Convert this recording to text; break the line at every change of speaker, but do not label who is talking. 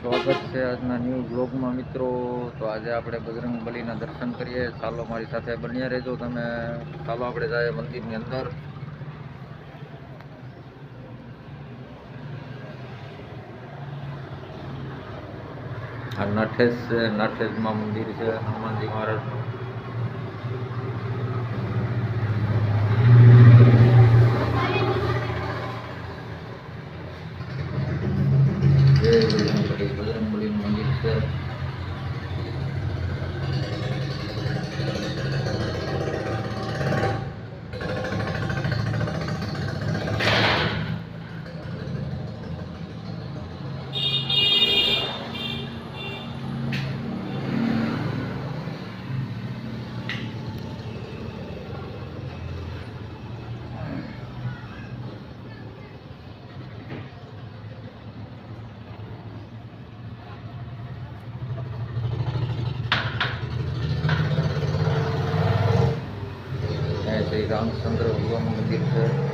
સ્વાગત છે આજના ન્યૂ બ્લોગમાં મિત્રો તો આજે આપણે બજરંગ બલીના દર્શન કરીએ ચાલો મારી સાથે બન્યા રહેજો તમે ચાલો આપણે જઈએ મંદિરની અંદર આ નઠેશ છે નઠેશમાં મંદિર છે હનુમાનજી મહારાજનું જય श्री रामचंद्र भगवान मंदिर है।